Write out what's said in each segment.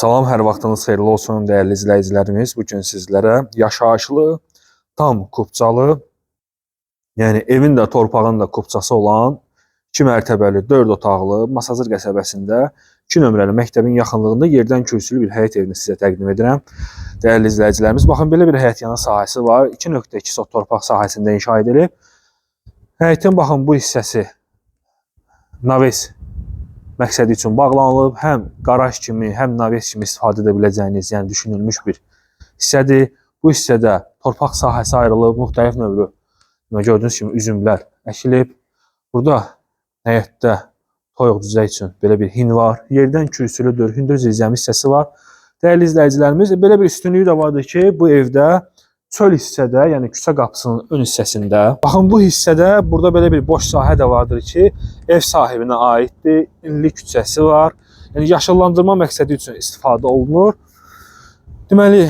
Salam, hər vaxtınız xeyirli olsun dəyərli izləyicilərimiz. Bu gün sizlərə yaşayışlı, tam kupçalı, yəni evin də torpağın da kupçası olan 2 mərtəbəli 4 otaqlı Masazır qəsəbəsində 2 nömrəli məktəbin yaxınlığında yerdən kürsülü bir həyət evini sizə təqdim edirəm. Dəyərli izləyicilərimiz, baxın belə bir həyət yanı sahəsi var. 2.2 sot torpaq sahəsində inşa edilib. Həyətin baxın bu hissəsi naves məqsədi üçün bağlanılıb. Həm qaraj kimi, həm naves kimi istifadə edə biləcəyiniz, yəni düşünülmüş bir hissədir. Bu hissədə torpaq sahəsi ayrılıb, müxtəlif növlü gördüyünüz kimi üzümlər əkilib. Burada həyətdə toyuq düzək üçün belə bir hin var. Yerdən kürsülüdür, hündür zirzəmi hissəsi var. Dəyərli izləyicilərimiz, belə bir üstünlüyü də vardır ki, bu evdə çöl hissədə, yəni küçə qapısının ön hissəsində, baxın bu hissədə burada belə bir boş sahə də vardır ki, ev sahibinə aiddir. İnli küçəsi var. Yəni yaşıllandırma məqsədi üçün istifadə olunur. Deməli,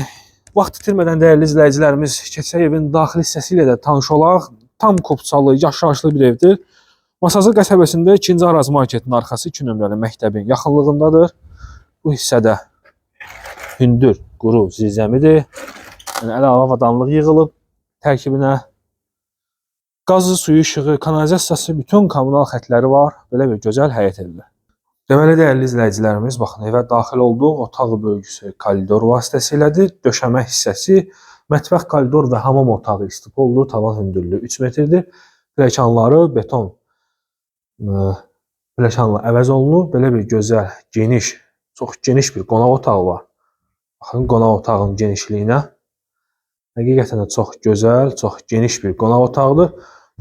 vaxt itirmədən dəyərli izləyicilərimiz, keçək evin daxili hissəsi ilə də tanış olaq. Tam kopçalı, yaşayışlı bir evdir. Masazır qəsəbəsində 2-ci Araz marketinin arxası 2 nömrəli məktəbin yaxınlığındadır. Bu hissədə hündür, quru zirzəmidir. Yəni əlavə avadanlıq yığılıb tərkibinə. Qazı, suyu, işığı, kanalizasiyası, bütün kommunal xətləri var. Belə bir gözəl həyət evidir. Deməli dəyərli izləyicilərimiz, baxın evə daxil olduq. Otaq bölgüsü koridor vasitəsilədir. Döşəmə hissəsi, mətbəx koridor və hamam otağı istipoldur. Tavan hündürlüyü 3 metrdir. Pilləkənləri beton ə, pilləkənlə əvəz olunub. Belə bir gözəl, geniş, çox geniş bir qonaq otağı var. Baxın qonaq otağının genişliyinə. Həqiqətən də çox gözəl, çox geniş bir qonaq otağıdır.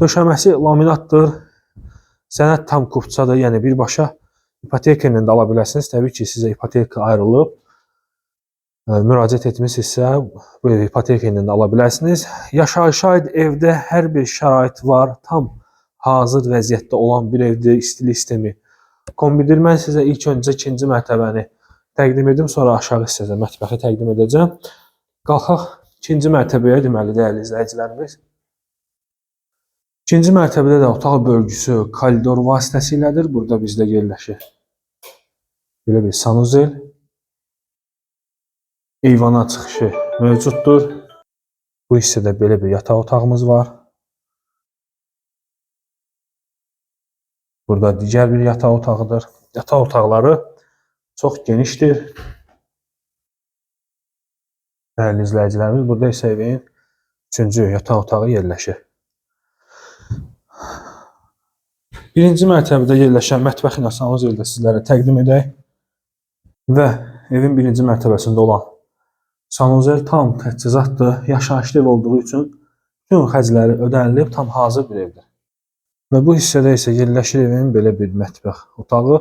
Döşəməsi laminatdır. Sənəd tam kupçadır, yəni birbaşa ipoteka ilə də ala bilərsiniz. Təbii ki, sizə ipoteka ayrılıb. Müraciət etmisinizsə, bu evi ipoteka ilə də ala bilərsiniz. Yaşayışa aid evdə hər bir şərait var. Tam hazır vəziyyətdə olan bir evdir, istilik sistemi kombidir. Mən sizə ilk öncə ikinci mərtəbəni təqdim edim, sonra aşağı hissədə mətbəxi təqdim edəcəm. Qalxaq ikinci mərtəbəyə deməli dəyərli izləyicilərimiz. İkinci mərtəbədə də otaq bölgüsü koridor vasitəsilədir. Burada bizdə yerləşir. Belə bir sanuzel. Eyvana çıxışı mövcuddur. Bu hissədə belə bir yataq otağımız var. Burada digər bir yataq otağıdır. Yataq otaqları çox genişdir. Dəyərli izləyicilərimiz, burada isə evin üçüncü yataq otağı yerləşir. Birinci mərtəbədə yerləşən mətbəx ilə sanuzel də sizlərə təqdim edək. Və evin birinci mərtəbəsində olan sanuzel tam təchizatdır. Yaşayışlı ev olduğu üçün bütün xərcləri ödənilib, tam hazır bir evdir. Və bu hissədə isə yerləşir evin belə bir mətbəx otağı.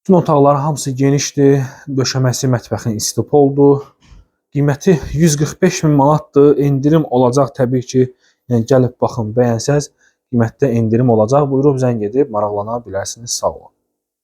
Bütün otaqların hamısı genişdir. Döşəməsi mətbəxin istipoldur. Qiyməti 145 min manatdır. Endirim olacaq təbii ki. Yəni gəlib baxın, bəyənsəz qiymətdə endirim olacaq. Buyurub zəng edib maraqlana bilərsiniz. Sağ olun.